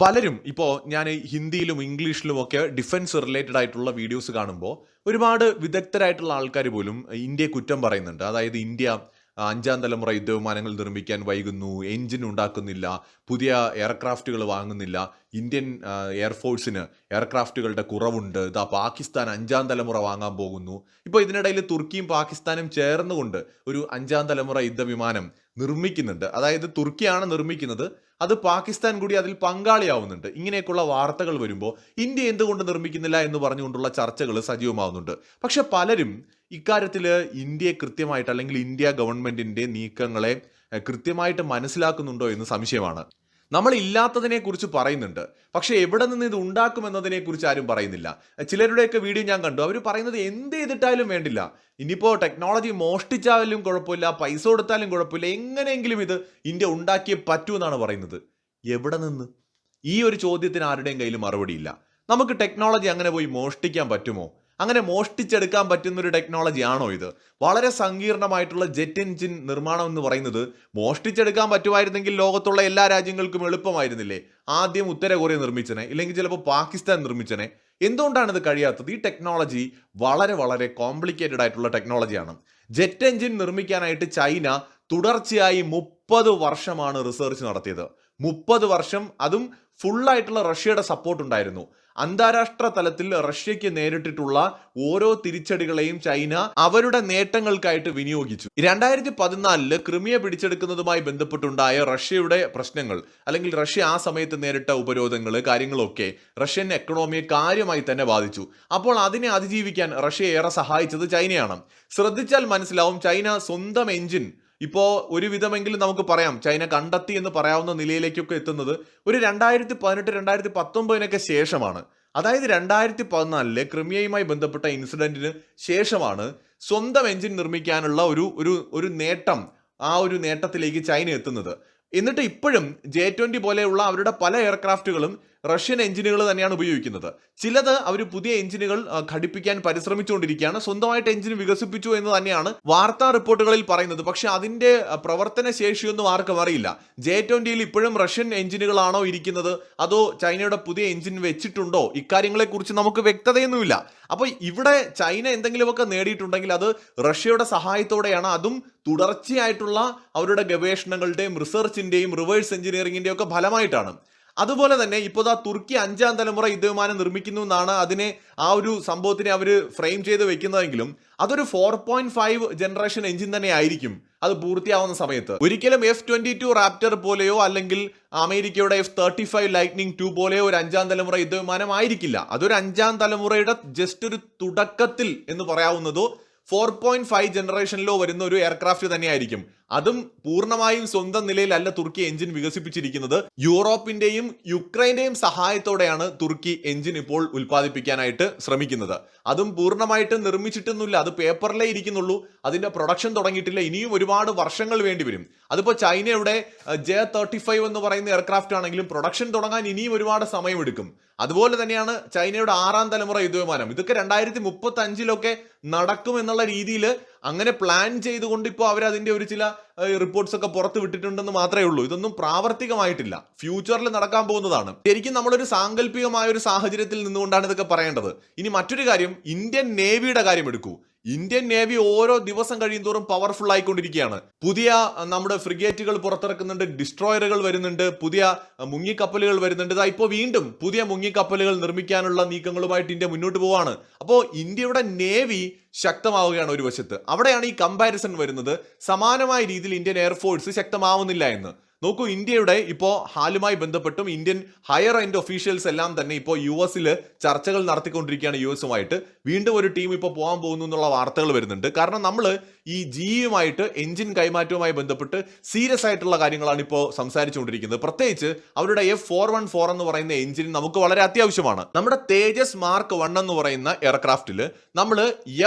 പലരും ഇപ്പോൾ ഞാൻ ഹിന്ദിയിലും ഇംഗ്ലീഷിലും ഒക്കെ ഡിഫൻസ് റിലേറ്റഡ് ആയിട്ടുള്ള വീഡിയോസ് കാണുമ്പോൾ ഒരുപാട് വിദഗ്ധരായിട്ടുള്ള ആൾക്കാർ പോലും ഇന്ത്യയെ കുറ്റം പറയുന്നുണ്ട്. അതായത് ഇന്ത്യ അഞ്ചാം തലമുറ യുദ്ധവിമാനങ്ങൾ നിർമ്മിക്കാൻ വൈകുന്നു എഞ്ചിൻ ഉണ്ടാക്കുന്നില്ല പുതിയ എയർക്രാഫ്റ്റുകൾ വാങ്ങുന്നില്ല ഇന്ത്യൻ എയർഫോഴ്സിന് എയർക്രാഫ്റ്റുകളുടെ കുറവുണ്ട് ഇതാ പാകിസ്ഥാൻ അഞ്ചാം തലമുറ വാങ്ങാൻ പോകുന്നു. ഇപ്പോൾ ഇതിനിടയിൽ തുർക്കിയും പാകിസ്ഥാനും ചേർന്നുകൊണ്ട് ഒരു അഞ്ചാം തലമുറ യുദ്ധവിമാനം നിർമ്മിക്കുന്നുണ്ട്. അതായത് തുർക്കിയാണ് നിർമ്മിക്കുന്നത്. അത് പാകിസ്ഥാൻ കൂടി അതിൽ പങ്കാളിയാവുന്നുണ്ട്. ഇങ്ങനെയൊക്കെയുള്ള വാർത്തകൾ വരുമ്പോൾ ഇന്ത്യ എന്തുകൊണ്ട് നിർമ്മിക്കുന്നില്ല എന്ന് പറഞ്ഞുകൊണ്ടുള്ള ചർച്ചകൾ സജീവമാവുന്നുണ്ട്. പക്ഷെ പലരും ഇക്കാര്യത്തിൽ ഇന്ത്യയെ കൃത്യമായിട്ട് അല്ലെങ്കിൽ ഇന്ത്യ ഗവൺമെന്റിന്റെ നീക്കങ്ങളെ കൃത്യമായിട്ട് മനസ്സിലാക്കുന്നുണ്ടോ എന്ന് സംശയമാണ്. നമ്മൾ ഇല്ലാത്തതിനെ കുറിച്ച് പറയുന്നുണ്ട്. പക്ഷെ എവിടെ നിന്ന് ഇത് ഉണ്ടാക്കുമെന്നതിനെ കുറിച്ച് ആരും പറയുന്നില്ല. ചിലരുടെയൊക്കെ വീഡിയോ ഞാൻ കണ്ടു. അവർ പറയുന്നത് എന്ത് ചെയ്തിട്ടാലും വേണ്ടില്ല. ഇനിയിപ്പോൾ ടെക്നോളജി മോഷ്ടിച്ചാലും കുഴപ്പമില്ല പൈസ കൊടുത്താലും കുഴപ്പമില്ല എങ്ങനെയെങ്കിലും ഇത് ഇന്ത്യ ഉണ്ടാക്കിയേ പറ്റൂ എന്നാണ് പറയുന്നത്. എവിടെ നിന്ന്? ഈ ഒരു ചോദ്യത്തിന് ആരുടെയും കയ്യിൽ മറുപടിയില്ല. നമുക്ക് ടെക്നോളജി അങ്ങനെ പോയി മോഷ്ടിക്കാൻ പറ്റുമോ? അങ്ങനെ മോഷ്ടിച്ചെടുക്കാൻ പറ്റുന്ന ഒരു ടെക്നോളജി ആണോ ഇത്? വളരെ സങ്കീർണമായിട്ടുള്ള ജെറ്റ് എഞ്ചിൻ നിർമ്മാണം എന്ന് പറയുന്നത് മോഷ്ടിച്ചെടുക്കാൻ പറ്റുമായിരുന്നെങ്കിൽ ലോകത്തുള്ള എല്ലാ രാജ്യങ്ങൾക്കും എളുപ്പമായിരുന്നില്ലേ? ആദ്യം ഉത്തര കൊറിയ നിർമ്മിച്ചനെ ഇല്ലെങ്കിൽ ചിലപ്പോൾ പാകിസ്ഥാൻ നിർമ്മിച്ചനെ. എന്തുകൊണ്ടാണ് ഇത് കഴിയാത്തത്? ഈ ടെക്നോളജി വളരെ വളരെ കോംപ്ലിക്കേറ്റഡ് ആയിട്ടുള്ള ടെക്നോളജിയാണ്. ജെറ്റ് എഞ്ചിൻ നിർമ്മിക്കാനായിട്ട് ചൈന തുടർച്ചയായി മുപ്പത് വർഷമാണ് റിസർച്ച് നടത്തിയത്. മുപ്പത് വർഷം അതും ഫുള്ളായിട്ടുള്ള റഷ്യയുടെ സപ്പോർട്ട് ഉണ്ടായിരുന്നു. അന്താരാഷ്ട്ര തലത്തിൽ റഷ്യയ്ക്ക് നേരിട്ടിട്ടുള്ള ഓരോ തിരിച്ചടികളെയും ചൈന അവരുടെ നേട്ടങ്ങൾക്കായിട്ട് വിനിയോഗിച്ചു. രണ്ടായിരത്തി പതിനാലിൽ ക്രിമിയ പിടിച്ചെടുക്കുന്നതുമായി ബന്ധപ്പെട്ടുണ്ടായ റഷ്യയുടെ പ്രശ്നങ്ങൾ അല്ലെങ്കിൽ റഷ്യ ആ സമയത്ത് നേരിട്ട ഉപരോധങ്ങൾ കാര്യങ്ങളൊക്കെ റഷ്യൻ എക്കണോമിയെ കാര്യമായി തന്നെ ബാധിച്ചു. അപ്പോൾ അതിനെ അതിജീവിക്കാൻ റഷ്യ ഏറെ സഹായിച്ചത് ചൈനയാണ്. ശ്രദ്ധിച്ചാൽ മനസ്സിലാവും ചൈന സ്വന്തം എഞ്ചിൻ ഇപ്പോ ഒരു വിധമെങ്കിലും നമുക്ക് പറയാം. ചൈന കണ്ടെത്തി എന്ന് പറയാവുന്ന നിലയിലേക്കൊക്കെ എത്തുന്നത് ഒരു രണ്ടായിരത്തി പതിനെട്ട് രണ്ടായിരത്തി പത്തൊമ്പതിനൊക്കെ ശേഷമാണ്. അതായത് രണ്ടായിരത്തി പതിനാലിലെ ക്രിമിയയുമായി ബന്ധപ്പെട്ട ഇൻസിഡന്റിന് ശേഷമാണ് സ്വന്തം എഞ്ചിൻ നിർമ്മിക്കാനുള്ള ഒരു ഒരു ഒരു നേട്ടം ആ ഒരു നേട്ടത്തിലേക്ക് ചൈന എത്തുന്നത്. എന്നിട്ട് ഇപ്പോഴും ജെ ട്വന്റി പോലെയുള്ള അവരുടെ പല എയർക്രാഫ്റ്റുകളും റഷ്യൻ എഞ്ചിനുകൾ തന്നെയാണ് ഉപയോഗിക്കുന്നത്. ചിലത് അവർ പുതിയ എഞ്ചിനുകൾ ഘടിപ്പിക്കാൻ പരിശ്രമിച്ചുകൊണ്ടിരിക്കുകയാണ്. സ്വന്തമായിട്ട് എഞ്ചിൻ വികസിപ്പിച്ചു എന്ന് തന്നെയാണ് വാർത്താ റിപ്പോർട്ടുകളിൽ പറയുന്നത്. പക്ഷെ അതിന്റെ പ്രവർത്തന ശേഷിയൊന്നും ആർക്കും അറിയില്ല. ജെ ട്വന്റിയിൽ ഇപ്പോഴും റഷ്യൻ എഞ്ചിനുകളാണോ ഇരിക്കുന്നത്? അതോ ചൈനയുടെ പുതിയ എഞ്ചിൻ വെച്ചിട്ടുണ്ടോ? ഇക്കാര്യങ്ങളെക്കുറിച്ച് നമുക്ക് വ്യക്തതയൊന്നുമില്ല. അപ്പോൾ ഇവിടെ ചൈന എന്തെങ്കിലുമൊക്കെ നേടിയിട്ടുണ്ടെങ്കിൽ അത് റഷ്യയുടെ സഹായത്തോടെയാണ്. അതും തുടർച്ചയായിട്ടുള്ള അവരുടെ ഗവേഷണങ്ങളുടെയും റിസർച്ചിന്റെയും റിവേഴ്സ് എഞ്ചിനീയറിംഗിന്റെയും ഒക്കെ ഫലമായിട്ടാണ്. അതുപോലെ തന്നെ ഇപ്പോൾ ആ തുർക്കി അഞ്ചാം തലമുറ യുദ്ധവിമാനം നിർമ്മിക്കുന്നു എന്നാണ് അതിനെ ആ ഒരു സംഭവത്തിനെ അവർ ഫ്രെയിം ചെയ്ത് വെക്കുന്നതെങ്കിലും അതൊരു four point five generation engine തന്നെ ആയിരിക്കും. അത് പൂർത്തിയാവുന്ന സമയത്ത്. ഒരിക്കലും എഫ് ട്വന്റി ടു റാപ്റ്റർ പോലെയോ അല്ലെങ്കിൽ അമേരിക്കയുടെ F thirty five Lightning two പോലെയോ ഒരു അഞ്ചാം തലമുറ യുദ്ധവിമാനം ആയിരിക്കില്ല. അതൊരു അഞ്ചാം തലമുറയുടെ ജസ്റ്റ് ഒരു തുടക്കത്തിൽ എന്ന് പറയാവുന്നതോ ഫോർ പോയിന്റ് ഫൈവ് ജനറേഷനിലോ വരുന്ന ഒരു എയർക്രാഫ്റ്റ് തന്നെയായിരിക്കും. അതും പൂർണമായും സ്വന്തം നിലയിലല്ല തുർക്കി എഞ്ചിൻ വികസിപ്പിച്ചിരിക്കുന്നത്. യൂറോപ്പിന്റെയും യുക്രൈന്റെയും സഹായത്തോടെയാണ് തുർക്കി എഞ്ചിൻ ഇപ്പോൾ ഉൽപ്പാദിപ്പിക്കാനായിട്ട് ശ്രമിക്കുന്നത്. അതും പൂർണമായിട്ട് നിർമ്മിച്ചിട്ടൊന്നുമില്ല. അത് പേപ്പറിലേ ഇരിക്കുന്നുള്ളൂ. അതിന്റെ പ്രൊഡക്ഷൻ തുടങ്ങിയിട്ടില്ല. ഇനിയും ഒരുപാട് വർഷങ്ങൾ വേണ്ടി വരും. അതിപ്പോ ചൈനയുടെ ജെ തേർട്ടി ഫൈവ് എന്ന് പറയുന്ന എയർക്രാഫ്റ്റ് ആണെങ്കിലും പ്രൊഡക്ഷൻ തുടങ്ങാൻ ഇനിയും ഒരുപാട് സമയമെടുക്കും. അതുപോലെ തന്നെയാണ് ചൈനയുടെ ആറാം തലമുറ യുദ്ധവിമാനം. ഇതൊക്കെ രണ്ടായിരത്തി മുപ്പത്തി അഞ്ചിലൊക്കെ നടക്കും എന്നുള്ള രീതിയിൽ അങ്ങനെ പ്ലാൻ ചെയ്തുകൊണ്ട് ഇപ്പോൾ അവർ അതിന്റെ ഒരു ചില റിപ്പോർട്ട്സ് ഒക്കെ പുറത്ത് വിട്ടിട്ടുണ്ടെന്ന് മാത്രമേ ഉള്ളൂ. ഇതൊന്നും പ്രാവർത്തികമായിട്ടില്ല. ഫ്യൂച്ചറിൽ നടക്കാൻ പോകുന്നതാണ്. ശരിക്കും നമ്മളൊരു സാങ്കല്പികമായ ഒരു സാഹചര്യത്തിൽ നിന്നുകൊണ്ടാണ് ഇതൊക്കെ പറയേണ്ടത്. ഇനി മറ്റൊരു കാര്യം ഇന്ത്യൻ നേവിയുടെ കാര്യം എടുക്കൂ. ഇന്ത്യൻ നേവി ഓരോ ദിവസം കഴിയുന്തോറും പവർഫുൾ ആയിക്കൊണ്ടിരിക്കുകയാണ്. പുതിയ നമ്മുടെ ഫ്രിഗേറ്റുകൾ പുറത്തിറക്കുന്നുണ്ട് ഡിസ്ട്രോയറുകൾ വരുന്നുണ്ട് പുതിയ മുങ്ങിക്കപ്പലുകൾ വരുന്നുണ്ട്. ഇതാ ഇപ്പോൾ വീണ്ടും പുതിയ മുങ്ങിക്കപ്പലുകൾ നിർമ്മിക്കാനുള്ള നീക്കങ്ങളുമായിട്ട് ഇന്ത്യ മുന്നോട്ട് പോവാണ്. അപ്പോൾ ഇന്ത്യയുടെ നേവി ശക്തമാവുകയാണ് ഒരു വശത്ത്. അവിടെയാണ് ഈ കമ്പാരിസൺ വരുന്നത്. സമാനമായ രീതിയിൽ ഇന്ത്യൻ എയർഫോഴ്സ് ശക്തമാവുന്നില്ല എന്ന്. നോക്കൂ ഇന്ത്യയുടെ ഇപ്പോൾ ഹാലുമായി ബന്ധപ്പെട്ടും ഇന്ത്യൻ ഹയർ എൻഡ് ഒഫീഷ്യൽസ് എല്ലാം തന്നെ ഇപ്പോൾ യു എസിൽ ചർച്ചകൾ നടത്തിക്കൊണ്ടിരിക്കുകയാണ് യു എസുമായിട്ട് വീണ്ടും ഒരു ടീം ഇപ്പോൾ പോകാൻ പോകുന്നു എന്നുള്ള വാർത്തകൾ വരുന്നുണ്ട്. കാരണം നമ്മൾ ഈ ജിയുമായിട്ട് എഞ്ചിൻ കൈമാറ്റവുമായി ബന്ധപ്പെട്ട് സീരിയസ് ആയിട്ടുള്ള കാര്യങ്ങളാണ് ഇപ്പോൾ സംസാരിച്ചുകൊണ്ടിരിക്കുന്നത്. പ്രത്യേകിച്ച് അവരുടെ എഫ് ഫോർ വൺ ഫോർ എന്ന് പറയുന്ന എഞ്ചിൻ നമുക്ക് വളരെ അത്യാവശ്യമാണ്. നമ്മുടെ തേജസ് മാർക്ക് വൺ എന്ന് പറയുന്ന എയർക്രാഫ്റ്റിൽ നമ്മൾ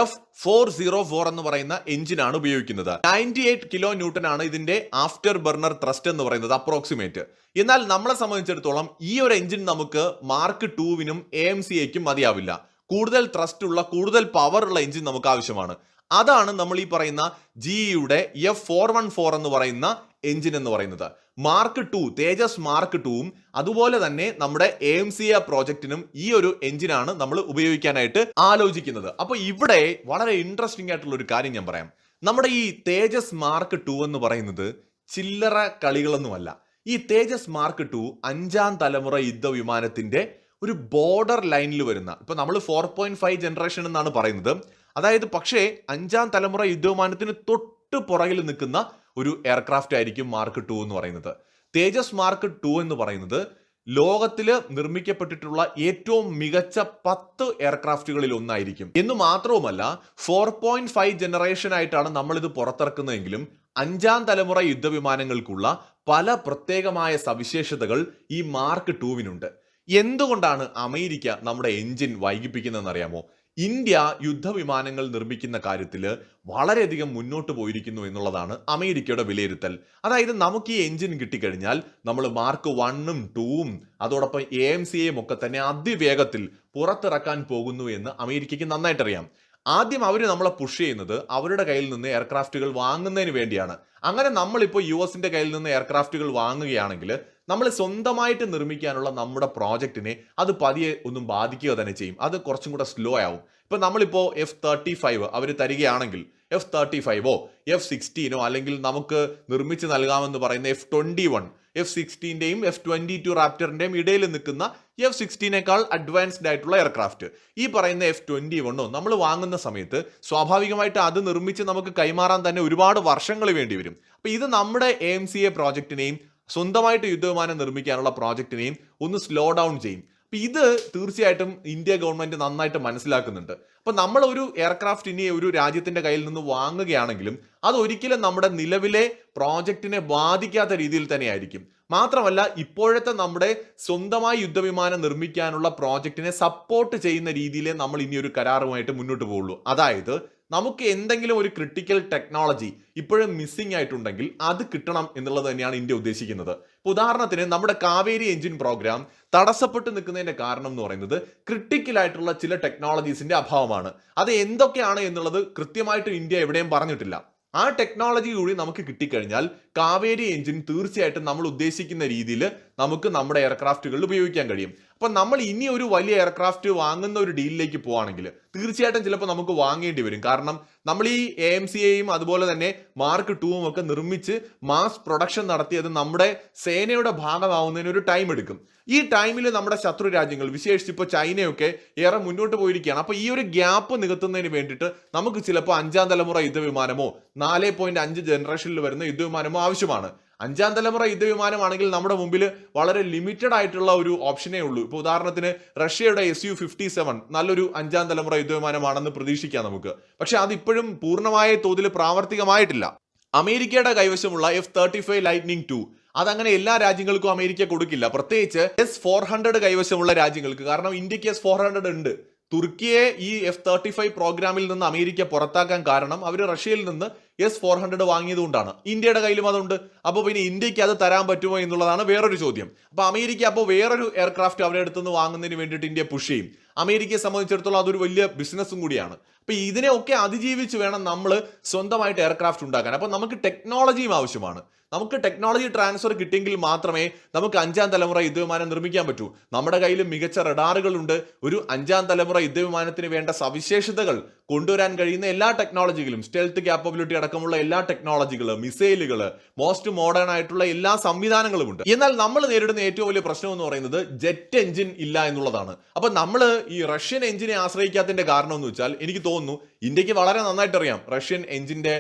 എഫ് ഫോർ സീറോ ഫോർ എന്ന് പറയുന്ന എഞ്ചിനാണ് ഉപയോഗിക്കുന്നത്. നയന്റി എയ്റ്റ് കിലോ ന്യൂട്ടൺ ആണ് ഇതിന്റെ ആഫ്റ്റർ ബർണർ ത്രസ്റ്റ് എന്ന് പറയുന്നത് അപ്രോക്സിമേറ്റ് എന്നാൽ നമ്മളെ സംബന്ധിച്ചിടത്തോളം ഈ ഒരു എഞ്ചിൻ നമുക്ക് മാർക്ക് ടൂവിനും എ എം സി എക്കും മതിയാവില്ല. കൂടുതൽ ത്രസ്റ്റ് ഉള്ള കൂടുതൽ പവർ ഉള്ള എഞ്ചിൻ നമുക്ക് ആവശ്യമാണ്. അതാണ് നമ്മൾ ഈ പറയുന്ന ജിയുടെ എഫ് ഫോർ വൺ ഫോർ എന്ന് പറയുന്ന എഞ്ചിൻ എന്ന് പറയുന്നത്. മാർക്ക് ടു തേജസ് മാർക്ക് ടുവും അതുപോലെ തന്നെ നമ്മുടെ എ എം സി എ പ്രോജക്റ്റിനും ഈ ഒരു എഞ്ചിനാണ് നമ്മൾ ഉപയോഗിക്കാനായിട്ട് ആലോചിക്കുന്നത്. അപ്പൊ ഇവിടെ വളരെ ഇൻട്രസ്റ്റിംഗ് ആയിട്ടുള്ള ഒരു കാര്യം ഞാൻ പറയാം. നമ്മുടെ ഈ തേജസ് മാർക്ക് ടു എന്ന് പറയുന്നത് ചില്ലറ കളികളൊന്നുമല്ല. ഈ തേജസ് മാർക്ക് ടു അഞ്ചാം തലമുറ യുദ്ധവിമാനത്തിന്റെ ഒരു ബോർഡർ ലൈനിൽ വരുന്ന ഇപ്പൊ നമ്മൾ ഫോർ പോയിന്റ് ഫൈവ് ജനറേഷൻ എന്നാണ് പറയുന്നത്. അതായത് പക്ഷേ അഞ്ചാം തലമുറ യുദ്ധവിമാനത്തിന് തൊട്ട് പുറകിൽ നിൽക്കുന്ന ഒരു എയർക്രാഫ്റ്റ് ആയിരിക്കും മാർക്ക് ടു എന്ന് പറയുന്നത്. തേജസ് മാർക്ക് ടു എന്ന് പറയുന്നത് ലോകത്തിൽ നിർമ്മിക്കപ്പെട്ടിട്ടുള്ള ഏറ്റവും മികച്ച പത്ത് എയർക്രാഫ്റ്റുകളിൽ ഒന്നായിരിക്കും. എന്ന് മാത്രവുമല്ല ഫോർ പോയിന്റ് ഫൈവ് ജനറേഷൻ ആയിട്ടാണ് നമ്മളിത് പുറത്തിറക്കുന്നതെങ്കിലും അഞ്ചാം തലമുറ യുദ്ധവിമാനങ്ങൾക്കുള്ള പല പ്രത്യേകമായ സവിശേഷതകൾ ഈ മാർക്ക് ടൂവിനുണ്ട് എന്തുകൊണ്ടാണ് അമേരിക്ക നമ്മുടെ എഞ്ചിൻ വൈകിപ്പിക്കുന്നതെന്ന് അറിയാമോ ഇന്ത്യ യുദ്ധവിമാനങ്ങൾ നിർമ്മിക്കുന്ന കാര്യത്തിൽ വളരെയധികം മുന്നോട്ട് പോയിരിക്കുന്നു എന്നുള്ളതാണ് അമേരിക്കയുടെ വിലയിരുത്തൽ. അതായത് നമുക്ക് ഈ എഞ്ചിൻ കിട്ടിക്കഴിഞ്ഞാൽ നമ്മൾ മാർക്ക് വണ്ണും ടൂവും അതോടൊപ്പം എ എം സിയെയും ഒക്കെ തന്നെ അതിവേഗത്തിൽ പുറത്തിറക്കാൻ പോകുന്നു എന്ന് അമേരിക്കയ്ക്ക് നന്നായിട്ട് അറിയാം ആദ്യം അവർ നമ്മളെ പുഷ് ചെയ്യുന്നത് അവരുടെ കയ്യിൽ നിന്ന് എയർക്രാഫ്റ്റുകൾ വാങ്ങുന്നതിന് വേണ്ടിയാണ്. അങ്ങനെ നമ്മളിപ്പോൾ യു എസിന്റെ കയ്യിൽ നിന്ന് എയർക്രാഫ്റ്റുകൾ വാങ്ങുകയാണെങ്കിൽ നമ്മൾ സ്വന്തമായിട്ട് നിർമ്മിക്കാനുള്ള നമ്മുടെ പ്രോജക്റ്റിനെ അത് പതിയെ ഒന്നും ബാധിക്കുക തന്നെ ചെയ്യും. അത് കുറച്ചും കൂടെ സ്ലോ ആവും. ഇപ്പം നമ്മളിപ്പോൾ എഫ് തേർട്ടി ഫൈവ് അവർ തരികയാണെങ്കിൽ എഫ് തേർട്ടി ഫൈവോ എഫ് സിക്സ്റ്റീനോ അല്ലെങ്കിൽ നമുക്ക് നിർമ്മിച്ച് നൽകാമെന്ന് പറയുന്ന എഫ് ട്വന്റി വൺ എഫ് സിക്സ്റ്റീന്റെയും എഫ് ട്വന്റി ടു റാപ്റ്ററിന്റെയും ഇടയിൽ നിൽക്കുന്ന എഫ് സിക്സ്റ്റീനേക്കാൾ അഡ്വാൻസ്ഡ് ആയിട്ടുള്ള എയർക്രാഫ്റ്റ് ഈ പറയുന്ന എഫ് ട്വന്റി വണ്ണോ നമ്മൾ വാങ്ങുന്ന സമയത്ത് സ്വാഭാവികമായിട്ട് അത് നിർമ്മിച്ച് നമുക്ക് കൈമാറാൻ തന്നെ ഒരുപാട് വർഷങ്ങൾ വേണ്ടി വരും. അപ്പോൾ ഇത് നമ്മുടെ എ എം സി എ പ്രോജക്റ്റിനെയും സ്വന്തമായിട്ട് യുദ്ധവിമാനം നിർമ്മിക്കാനുള്ള പ്രോജക്റ്റിനെയും ഒന്ന് സ്ലോ ഡൗൺ ചെയ്യും. അപ്പൊ ഇത് തീർച്ചയായിട്ടും ഇന്ത്യ ഗവൺമെന്റ് നന്നായിട്ട് മനസ്സിലാക്കുന്നുണ്ട്. അപ്പൊ നമ്മൾ ഒരു എയർക്രാഫ്റ്റ് ഇനി ഒരു രാജ്യത്തിന്റെ കയ്യിൽ നിന്ന് വാങ്ങുകയാണെങ്കിലും അത് ഒരിക്കലും നമ്മുടെ നിലവിലെ പ്രോജക്റ്റിനെ ബാധിക്കാത്ത രീതിയിൽ തന്നെയായിരിക്കും. മാത്രമല്ല ഇപ്പോഴത്തെ നമ്മുടെ സ്വന്തമായി യുദ്ധവിമാനം നിർമ്മിക്കാനുള്ള പ്രോജക്റ്റിനെ സപ്പോർട്ട് ചെയ്യുന്ന രീതിയിലേ നമ്മൾ ഇനി ഒരു കരാറുമായിട്ട് മുന്നോട്ട് പോവുള്ളൂ. അതായത് നമുക്ക് എന്തെങ്കിലും ഒരു ക്രിട്ടിക്കൽ ടെക്നോളജി ഇപ്പോഴും മിസ്സിംഗ് ആയിട്ടുണ്ടെങ്കിൽ അത് കിട്ടണം എന്നുള്ളത് തന്നെയാണ് ഇന്ത്യ ഉദ്ദേശിക്കുന്നത്. ഉദാഹരണത്തിന് നമ്മുടെ കാവേരി എഞ്ചിൻ പ്രോഗ്രാം തടസ്സപ്പെട്ട് നിൽക്കുന്നതിന്റെ കാരണം എന്ന് പറയുന്നത് ക്രിട്ടിക്കൽ ആയിട്ടുള്ള ചില ടെക്നോളജീസിന്റെ അഭാവമാണ്. അത് എന്തൊക്കെയാണ് എന്നുള്ളത് കൃത്യമായിട്ട് ഇന്ത്യ എവിടെയും പറഞ്ഞിട്ടില്ല. ആ ടെക്നോളജി കൂടി നമുക്ക് കിട്ടിക്കഴിഞ്ഞാൽ കാവേരി എഞ്ചിൻ തീർച്ചയായിട്ടും നമ്മൾ ഉദ്ദേശിക്കുന്ന രീതിയിൽ നമുക്ക് നമ്മുടെ എയർക്രാഫ്റ്റുകളിൽ ഉപയോഗിക്കാൻ കഴിയും. അപ്പൊ നമ്മൾ ഇനി ഒരു വലിയ എയർക്രാഫ്റ്റ് വാങ്ങുന്ന ഒരു ഡീലിലേക്ക് പോവാണെങ്കിൽ തീർച്ചയായിട്ടും ചിലപ്പോൾ നമുക്ക് വാങ്ങേണ്ടി വരും. കാരണം നമ്മൾ ഈ എ എം സി എയും അതുപോലെ തന്നെ മാർക്ക് ടൂവും ഒക്കെ നിർമ്മിച്ച് മാസ് പ്രൊഡക്ഷൻ നടത്തിയത് നമ്മുടെ സേനയുടെ ഭാഗമാവുന്നതിന് ഒരു ടൈം എടുക്കും. ഈ ടൈമിൽ നമ്മുടെ ശത്രു രാജ്യങ്ങൾ വിശേഷിച്ച് ഇപ്പോൾ ചൈനയൊക്കെ ഏറെ മുന്നോട്ട് പോയിരിക്കുകയാണ്. അപ്പോൾ ഈ ഒരു ഗ്യാപ്പ് നികത്തുന്നതിന് വേണ്ടിയിട്ട് നമുക്ക് ചിലപ്പോൾ അഞ്ചാം തലമുറ യുദ്ധവിമാനമോ നാല് പോയിന്റ് അഞ്ച് ജനറേഷനിൽ വരുന്ന യുദ്ധവിമാനമോ ആവശ്യമാണ്. അഞ്ചാം തലമുറ യുദ്ധവിമാനമാണെങ്കിൽ നമ്മുടെ മുമ്പിൽ വളരെ ലിമിറ്റഡ് ആയിട്ടുള്ള ഒരു ഓപ്ഷനേ ഉള്ളൂ. ഇപ്പോൾ ഉദാഹരണത്തിന് റഷ്യയുടെ എസ് യു ഫിഫ്റ്റി സെവൻ നല്ലൊരു അഞ്ചാം തലമുറ യുദ്ധവിമാനമാണെന്ന് പ്രതീക്ഷിക്കാം നമുക്ക്. പക്ഷെ അതിപ്പോഴും പൂർണമായ തോതിൽ പ്രാവർത്തികമായിട്ടില്ല. അമേരിക്കയുടെ കൈവശമുള്ള F thirty five Lightning two അതങ്ങനെ എല്ലാ രാജ്യങ്ങൾക്കും അമേരിക്ക കൊടുക്കില്ല. പ്രത്യേകിച്ച് എസ് ഫോർ ഹൺഡ്രഡ് കൈവശമുള്ള രാജ്യങ്ങൾക്ക്. കാരണം ഇന്ത്യയ്ക്ക് എസ് ഫോർ ഹൺഡ്രഡ് ഉണ്ട്. തുർക്കിയെ ഈ എഫ് തേർട്ടി ഫൈവ് പ്രോഗ്രാമിൽ നിന്ന് അമേരിക്ക പുറത്താക്കാൻ കാരണം അവർ റഷ്യയിൽ നിന്ന് എസ് ഫോർ ഹൺഡ്രഡ് വാങ്ങിയതുകൊണ്ടാണ്. ഇന്ത്യയുടെ കയ്യിലും അതുണ്ട്. അപ്പോൾ പിന്നെ ഇന്ത്യയ്ക്ക് അത് തരാൻ പറ്റുമോ എന്നുള്ളതാണ് വേറൊരു ചോദ്യം. അപ്പോൾ അമേരിക്ക അപ്പോൾ വേറൊരു എയർക്രാഫ്റ്റ് അവരുടെ അടുത്തുനിന്ന് വാങ്ങുന്നതിന് വേണ്ടിയിട്ട് ഇന്ത്യ പുഷ് ചെയ്യും. അമേരിക്കയെ സംബന്ധിച്ചിടത്തോളം അതൊരു വലിയ ബിസിനസ്സും കൂടിയാണ്. അപ്പോൾ ഇതിനെയൊക്കെ അതിജീവിച്ച് വേണം നമ്മൾ സ്വന്തമായിട്ട് എയർക്രാഫ്റ്റ് ഉണ്ടാക്കാൻ. അപ്പോൾ നമുക്ക് ടെക്നോളജിയും ആവശ്യമാണ്. നമുക്ക് ടെക്നോളജി ട്രാൻസ്ഫർ കിട്ടിയെങ്കിൽ മാത്രമേ നമുക്ക് അഞ്ചാം തലമുറ യുദ്ധവിമാനം നിർമ്മിക്കാൻ പറ്റൂ. നമ്മുടെ കയ്യിൽ മികച്ച റഡാറുകളുണ്ട്. ഒരു അഞ്ചാം തലമുറ യുദ്ധവിമാനത്തിന് വേണ്ട സവിശേഷതകൾ കൊണ്ടുവരാൻ കഴിയുന്ന എല്ലാ ടെക്നോളജികളും സ്റ്റെൽത്ത് ക്യാപ്പബിലിറ്റി അടക്കമുള്ള എല്ലാ ടെക്നോളജികൾ മിസൈലുകൾ മോസ്റ്റ് മോഡേൺ ആയിട്ടുള്ള എല്ലാ സംവിധാനങ്ങളും ഉണ്ട് എന്നാൽ നമ്മൾ നേരിടുന്ന ഏറ്റവും വലിയ പ്രശ്നം എന്ന് പറയുന്നത് ജെറ്റ് എഞ്ചിൻ ഇല്ല എന്നുള്ളതാണ്. അപ്പൊ നമ്മൾ ഈ റഷ്യൻ എഞ്ചിനെ ആശ്രയിക്കാത്തതിന്റെ കാരണം എന്ന് വെച്ചാൽ എനിക്ക് തോന്നുന്നു ഇന്ത്യയ്ക്ക് വളരെ നന്നായിട്ട് അറിയാം റഷ്യൻ എഞ്ചിന്റെ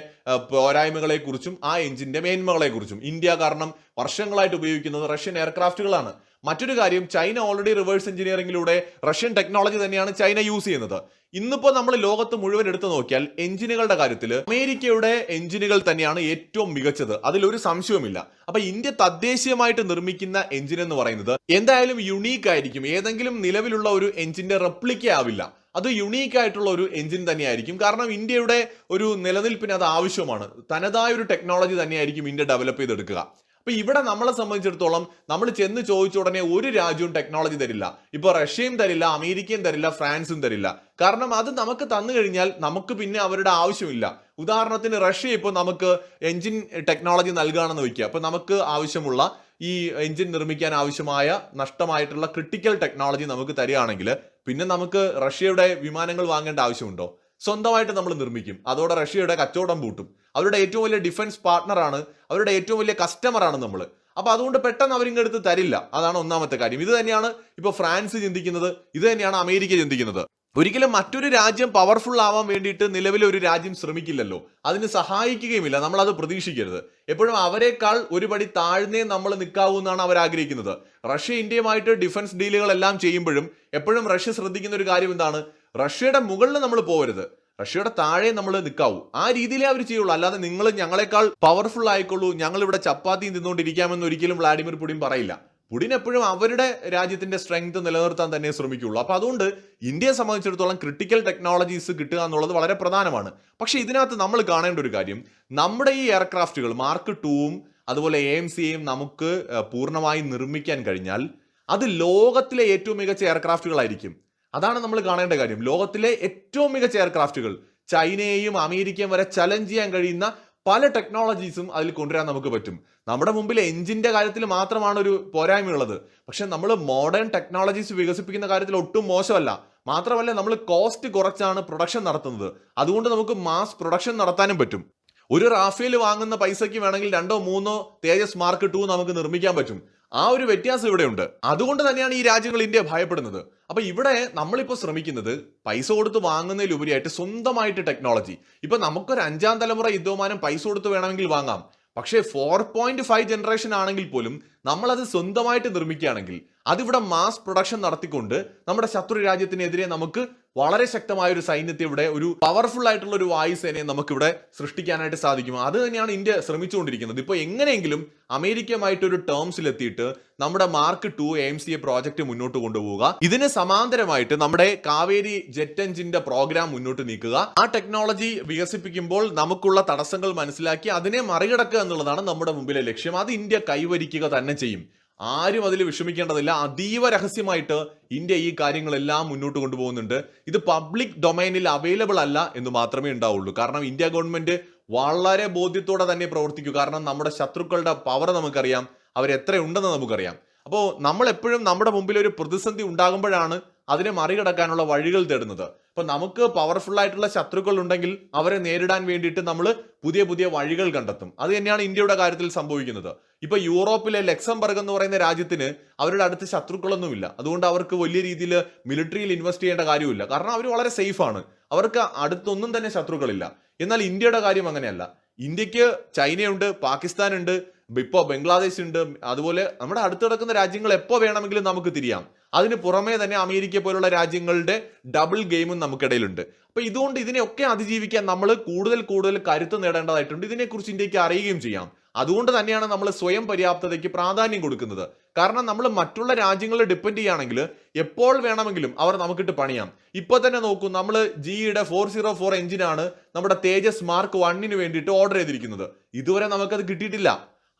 പോരായ്മകളെ കുറിച്ചും ആ എഞ്ചിന്റെ മേന്മകളെ കുറിച്ചും ഇന്ത്യ കാരണം വർഷങ്ങളായിട്ട് ഉപയോഗിക്കുന്നത് റഷ്യൻ എയർക്രാഫ്റ്റുകളാണ് മറ്റൊരു കാര്യം ചൈന ഓൾറെഡി റിവേഴ്സ് എഞ്ചിനീയറിംഗിലൂടെ റഷ്യൻ ടെക്നോളജി തന്നെയാണ് ചൈന യൂസ് ചെയ്യുന്നത്. ഇന്നിപ്പോ നമ്മൾ ലോകത്ത് മുഴുവൻ എടുത്തു നോക്കിയാൽ എഞ്ചിനുകളുടെ കാര്യത്തിൽ അമേരിക്കയുടെ എഞ്ചിനുകൾ തന്നെയാണ് ഏറ്റവും മികച്ചത്. അതിലൊരു സംശയവുമില്ല. അപ്പൊ ഇന്ത്യ തദ്ദേശീയമായിട്ട് നിർമ്മിക്കുന്ന എഞ്ചിൻ എന്ന് പറയുന്നത് എന്തായാലും യുണീക്ക് ആയിരിക്കും. ഏതെങ്കിലും നിലവിലുള്ള ഒരു എഞ്ചിന്റെ റെപ്ലിക്ക ആവില്ല. അത് യുണീക്ക് ആയിട്ടുള്ള ഒരു എഞ്ചിൻ തന്നെയായിരിക്കും. കാരണം ഇന്ത്യയുടെ ഒരു നിലനിൽപ്പിന് അത് ആവശ്യമാണ്. തനതായ ഒരു ടെക്നോളജി തന്നെയായിരിക്കും ഇന്ത്യ ഡെവലപ്പ് ചെയ്തെടുക്കുക. അപ്പൊ ഇവിടെ നമ്മളെ സംബന്ധിച്ചിടത്തോളം നമ്മൾ ചെന്ന് ചോദിച്ച ഉടനെ ഒരു രാജ്യവും ടെക്നോളജി തരില്ല. ഇപ്പൊ റഷ്യയും തരില്ല അമേരിക്കയും തരില്ല ഫ്രാൻസും തരില്ല. കാരണം അത് നമുക്ക് തന്നു കഴിഞ്ഞാൽ നമുക്ക് പിന്നെ അവരുടെ ആവശ്യമില്ല. ഉദാഹരണത്തിന് റഷ്യ ഇപ്പോൾ നമുക്ക് എഞ്ചിൻ ടെക്നോളജി നൽകുകയാണെന്ന് വയ്ക്കുക അപ്പൊ നമുക്ക് ആവശ്യമുള്ള ഈ എഞ്ചിൻ നിർമ്മിക്കാൻ ആവശ്യമായ നഷ്ടമായിട്ടുള്ള ക്രിട്ടിക്കൽ ടെക്നോളജി നമുക്ക് തരികയാണെങ്കിൽ പിന്നെ നമുക്ക് റഷ്യയുടെ വിമാനങ്ങൾ വാങ്ങേണ്ട ആവശ്യമുണ്ടോ? സ്വന്തമായിട്ട് നമ്മൾ നിർമ്മിക്കും. അതോടെ റഷ്യയുടെ കച്ചവടം പൂട്ടും. അവരുടെ ഏറ്റവും വലിയ ഡിഫൻസ് പാർട്ണറാണ് അവരുടെ ഏറ്റവും വലിയ കസ്റ്റമറാണ് നമ്മൾ അപ്പോൾ അതുകൊണ്ട് പെട്ടെന്ന് അവരിങ്ങെടുത്ത് തരില്ല. അതാണ് ഒന്നാമത്തെ കാര്യം. ഇത് തന്നെയാണ് ഇപ്പോൾ ഫ്രാൻസ് ചിന്തിക്കുന്നത് ഇത് തന്നെയാണ് അമേരിക്ക ചിന്തിക്കുന്നത്. ഒരിക്കലും മറ്റൊരു രാജ്യം പവർഫുൾ ആവാൻ വേണ്ടിയിട്ട് നിലവിലെ ഒരു രാജ്യം ശ്രമിക്കില്ലല്ലോ. അതിന് സഹായിക്കുകയുമില്ല. നമ്മൾ അത് പ്രതീക്ഷിക്കരുത്. എപ്പോഴും അവരെക്കാൾ ഒരുപടി താഴ്ന്നേ നമ്മൾ നിൽക്കാവൂ എന്നാണ് അവർ ആഗ്രഹിക്കുന്നത്. റഷ്യ ഇന്ത്യയുമായിട്ട് ഡിഫൻസ് ഡീലുകളെല്ലാം ചെയ്യുമ്പോഴും എപ്പോഴും റഷ്യ ശ്രദ്ധിക്കുന്ന ഒരു കാര്യം എന്താണ്? റഷ്യയുടെ മുകളിൽ നമ്മൾ പോകരുത് റഷ്യയുടെ താഴെ നമ്മൾ നിൽക്കാവൂ ആ രീതിയിലേ അവർ ചെയ്യുള്ളൂ. അല്ലാതെ നിങ്ങൾ ഞങ്ങളെക്കാൾ പവർഫുൾ ആയിക്കൊള്ളൂ. ഞങ്ങൾ ഇവിടെ ചപ്പാത്തിയും തിന്നുകൊണ്ടിരിക്കാമെന്ന് ഒരിക്കലും വ്ളാഡിമിർ പുടിൻ പറയില്ല. പുടിൻ എപ്പോഴും അവരുടെ രാജ്യത്തിന്റെ സ്ട്രെങ്ത് നിലനിർത്താൻ തന്നെ ശ്രമിക്കുകയുള്ളൂ അപ്പൊ അതുകൊണ്ട് ഇന്ത്യയെ സംബന്ധിച്ചിടത്തോളം ക്രിട്ടിക്കൽ ടെക്നോളജീസ് കിട്ടുക എന്നുള്ളത് വളരെ പ്രധാനമാണ്. പക്ഷെ ഇതിനകത്ത് നമ്മൾ കാണേണ്ട ഒരു കാര്യം. നമ്മുടെ ഈ എയർക്രാഫ്റ്റുകൾ മാർക്ക് ടൂവും അതുപോലെ എ എം സിയെയും നമുക്ക് പൂർണമായും നിർമ്മിക്കാൻ കഴിഞ്ഞാൽ അത് ലോകത്തിലെ ഏറ്റവും മികച്ച എയർക്രാഫ്റ്റുകളായിരിക്കും അതാണ് നമ്മൾ കാണേണ്ട കാര്യം. ലോകത്തിലെ ഏറ്റവും മികച്ച എയർക്രാഫ്റ്റുകൾ ചൈനയെയും അമേരിക്കയും വരെ ചലഞ്ച് ചെയ്യാൻ കഴിയുന്ന പല ടെക്നോളജീസും അതിൽ കൊണ്ടുവരാൻ നമുക്ക് പറ്റും. നമ്മുടെ മുമ്പിൽ എഞ്ചിന്റെ കാര്യത്തിൽ മാത്രമാണ് ഒരു പോരായ്മയുള്ളത്. പക്ഷെ നമ്മൾ മോഡേൺ ടെക്നോളജീസ് വികസിപ്പിക്കുന്ന കാര്യത്തിൽ ഒട്ടും മോശമല്ല. മാത്രമല്ല നമ്മൾ കോസ്റ്റ് കുറച്ചാണ് പ്രൊഡക്ഷൻ നടത്തുന്നത്. അതുകൊണ്ട് നമുക്ക് മാസ് പ്രൊഡക്ഷൻ നടത്താനും പറ്റും. ഒരു റാഫേൽ വാങ്ങുന്ന പൈസയ്ക്ക് വേണമെങ്കിൽ രണ്ടോ മൂന്നോ തേജസ് മാർക്ക് ടു നമുക്ക് നിർമ്മിക്കാൻ പറ്റും. ആ ഒരു വ്യത്യാസം ഇവിടെ ഉണ്ട് അതുകൊണ്ട് തന്നെയാണ് ഈ രാജ്യങ്ങൾ ഇന്ത്യ ഭയപ്പെടുന്നത്. അപ്പൊ ഇവിടെ നമ്മളിപ്പോൾ ശ്രമിക്കുന്നത് പൈസ കൊടുത്ത് വാങ്ങുന്നതിലുപരിയായിട്ട് സ്വന്തമായിട്ട് ടെക്നോളജി ഇപ്പൊ നമുക്കൊരു അഞ്ചാം തലമുറ യുദ്ധവുമാനം പൈസ കൊടുത്ത് വേണമെങ്കിൽ വാങ്ങാം. പക്ഷേ ഫോർ പോയിന്റ് ഫൈവ് ജനറേഷൻ ആണെങ്കിൽ പോലും നമ്മളത് സ്വന്തമായിട്ട് നിർമ്മിക്കുകയാണെങ്കിൽ അതിവിടെ മാസ് പ്രൊഡക്ഷൻ നടത്തിക്കൊണ്ട് നമ്മുടെ ശത്രു രാജ്യത്തിനെതിരെ നമുക്ക് വളരെ ശക്തമായ ഒരു സൈന്യത്തെ ഇവിടെ ഒരു പവർഫുൾ ആയിട്ടുള്ള ഒരു വായുസേനയെ നമുക്കിവിടെ സൃഷ്ടിക്കാനായിട്ട് സാധിക്കും. അത് തന്നെയാണ് ഇന്ത്യ ശ്രമിച്ചുകൊണ്ടിരിക്കുന്നത്. ഇപ്പോൾ എങ്ങനെയെങ്കിലും അമേരിക്കയുമായിട്ട് ഒരു ടേംസിൽ എത്തിയിട്ട് നമ്മുടെ mark two M C A project മുന്നോട്ട് കൊണ്ടുപോവുക. ഇതിന് സമാന്തരമായിട്ട് നമ്മുടെ കാവേരി ജെറ്റ് എഞ്ചിന്റെ പ്രോഗ്രാം മുന്നോട്ട് നീക്കുക. ആ ടെക്നോളജി വികസിപ്പിക്കുമ്പോൾ നമുക്കുള്ള തടസ്സങ്ങൾ മനസ്സിലാക്കി അതിനെ മറികടക്കുക എന്നുള്ളതാണ് നമ്മുടെ മുമ്പിലെ ലക്ഷ്യം. അത് ഇന്ത്യ കൈവരിക്കുക തന്നെ ചെയ്യും. ആരും അതിൽ വിഷമിക്കേണ്ടതില്ല. അതീവ രഹസ്യമായിട്ട് ഇന്ത്യ ഈ കാര്യങ്ങളെല്ലാം മുന്നോട്ട് കൊണ്ടുപോകുന്നുണ്ട്. ഇത് പബ്ലിക് ഡൊമൈനിൽ അവൈലബിൾ അല്ല എന്ന് മാത്രമേ ഉണ്ടാവുള്ളൂ. കാരണം ഇന്ത്യ ഗവൺമെന്റ് വളരെ ബോധ്യത്തോടെ തന്നെ പ്രവർത്തിക്കൂ. കാരണം നമ്മുടെ ശത്രുക്കളുടെ പവർ നമുക്കറിയാം. അവരെത്രയുണ്ടെന്ന് നമുക്കറിയാം. അപ്പോൾ നമ്മൾ എപ്പോഴും നമ്മുടെ മുമ്പിൽ ഒരു പ്രതിസന്ധി ഉണ്ടാകുമ്പോഴാണ് അതിനെ മറികടക്കാനുള്ള വഴികൾ തേടുന്നത്. അപ്പൊ നമുക്ക് പവർഫുൾ ആയിട്ടുള്ള ശത്രുക്കൾ ഉണ്ടെങ്കിൽ അവരെ നേരിടാൻ വേണ്ടിയിട്ട് നമ്മൾ പുതിയ പുതിയ വഴികൾ കണ്ടെത്തും. അത് തന്നെയാണ് ഇന്ത്യയുടെ കാര്യത്തിൽ സംഭവിക്കുന്നത്. ഇപ്പൊ യൂറോപ്പിലെ ലക്സംബർഗ് എന്ന് പറയുന്ന രാജ്യത്തിന് അവരുടെ അടുത്ത് ശത്രുക്കളൊന്നുമില്ല. അതുകൊണ്ട് അവർക്ക് വലിയ രീതിയിൽ മിലിറ്ററിയിൽ ഇൻവെസ്റ്റ് ചെയ്യേണ്ട കാര്യമില്ല കാരണം അവർ വളരെ സേഫ് ആണ്. അവർക്ക് അടുത്തൊന്നും തന്നെ ശത്രുക്കളില്ല. എന്നാൽ ഇന്ത്യയുടെ കാര്യം അങ്ങനെയല്ല. ഇന്ത്യയ്ക്ക് ചൈനയുണ്ട് പാകിസ്ഥാനുണ്ട് ഇപ്പോൾ ബംഗ്ലാദേശ് ഉണ്ട് അതുപോലെ നമ്മുടെ അടുത്ത് കിടക്കുന്ന രാജ്യങ്ങൾ എപ്പോൾ വേണമെങ്കിലും നമുക്ക് തിരിയാം. അതിന് പുറമേ തന്നെ അമേരിക്ക പോലുള്ള രാജ്യങ്ങളുടെ ഡബിൾ ഗെയിമും നമുക്കിടയിലുണ്ട്. അപ്പൊ ഇതുകൊണ്ട് ഇതിനെയൊക്കെ അതിജീവിക്കാൻ നമ്മൾ കൂടുതൽ കൂടുതൽ കരുത്ത് നേടേണ്ടതായിട്ടുണ്ട്. ഇതിനെക്കുറിച്ച് ഇന്ത്യയ്ക്ക് അറിയുകയും ചെയ്യാം. അതുകൊണ്ട് തന്നെയാണ് നമ്മൾ സ്വയം പര്യാപ്തതയ്ക്ക് പ്രാധാന്യം കൊടുക്കുന്നത്. കാരണം നമ്മൾ മറ്റുള്ള രാജ്യങ്ങളെ ഡിപ്പെൻഡ് ചെയ്യുകയാണെങ്കിൽ എപ്പോൾ വേണമെങ്കിലും അവർ നമുക്കിട്ട് പണിയാം. ഇപ്പൊ തന്നെ നോക്കൂ നമ്മൾ ജിയുടെ ഫോർ സീറോ ഫോർ എഞ്ചിനാണ് നമ്മുടെ തേജസ് മാർക്ക് വണ്ണിന് വേണ്ടിയിട്ട് ഓർഡർ ചെയ്തിരിക്കുന്നത്. ഇതുവരെ നമുക്കത് കിട്ടിയിട്ടില്ല.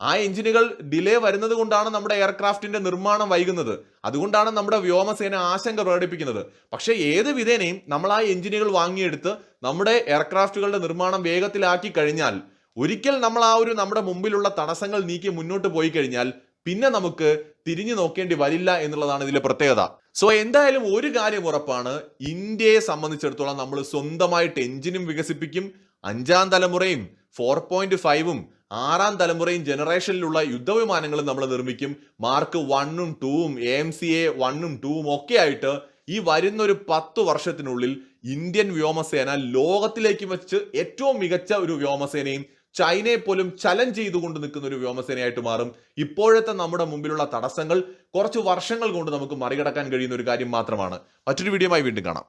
ആ എഞ്ചിനുകൾ ഡിലേ വരുന്നത് കൊണ്ടാണ് നമ്മുടെ എയർക്രാഫ്റ്റിന്റെ നിർമ്മാണം വൈകുന്നത്. അതുകൊണ്ടാണ് നമ്മുടെ വ്യോമസേന ആശങ്ക പ്രകടിപ്പിക്കുന്നത്. പക്ഷേ ഏത് വിധേനയും നമ്മൾ ആ എഞ്ചിനുകൾ വാങ്ങിയെടുത്ത് നമ്മുടെ എയർക്രാഫ്റ്റുകളുടെ നിർമ്മാണം വേഗത്തിലാക്കി കഴിഞ്ഞാൽ ഒരിക്കൽ നമ്മൾ ആ ഒരു നമ്മുടെ മുമ്പിലുള്ള തടസ്സങ്ങൾ നീക്കി മുന്നോട്ട് പോയി കഴിഞ്ഞാൽ പിന്നെ നമുക്ക് തിരിഞ്ഞു നോക്കേണ്ടി വരില്ല എന്നുള്ളതാണ് ഇതിലെ പ്രത്യേകത. സോ എന്തായാലും ഒരു കാര്യം ഉറപ്പാണ്. ഇന്ത്യയെ സംബന്ധിച്ചിടത്തോളം നമ്മൾ സ്വന്തമായിട്ട് എഞ്ചിനും വികസിപ്പിക്കും. അഞ്ചാം തലമുറയും ഫോർ പോയിന്റ് ഫൈവും ആറാം തലമുറയും ജനറേഷനിലുള്ള യുദ്ധവിമാനങ്ങളും നമ്മൾ നിർമ്മിക്കും. മാർക്ക് വണ്ണും ടൂവും എ എം സി എ വണ്ണും ടൂവും ഒക്കെ ആയിട്ട് ഈ വരുന്ന ഒരു പത്ത് വർഷത്തിനുള്ളിൽ ഇന്ത്യൻ വ്യോമസേന ലോകത്തിലേക്ക് വെച്ച് ഏറ്റവും മികച്ച ഒരു വ്യോമസേനയും ചൈനയെ പോലും ചലഞ്ച് ചെയ്തുകൊണ്ട് നിൽക്കുന്ന ഒരു വ്യോമസേനയായിട്ട് മാറും. ഇപ്പോഴത്തെ നമ്മുടെ മുമ്പിലുള്ള തടസ്സങ്ങൾ കുറച്ച് വർഷങ്ങൾ കൊണ്ട് നമുക്ക് മറികടക്കാൻ കഴിയുന്ന ഒരു കാര്യം മാത്രമാണ്. മറ്റൊരു വീഡിയോയുമായി വീണ്ടും കാണാം.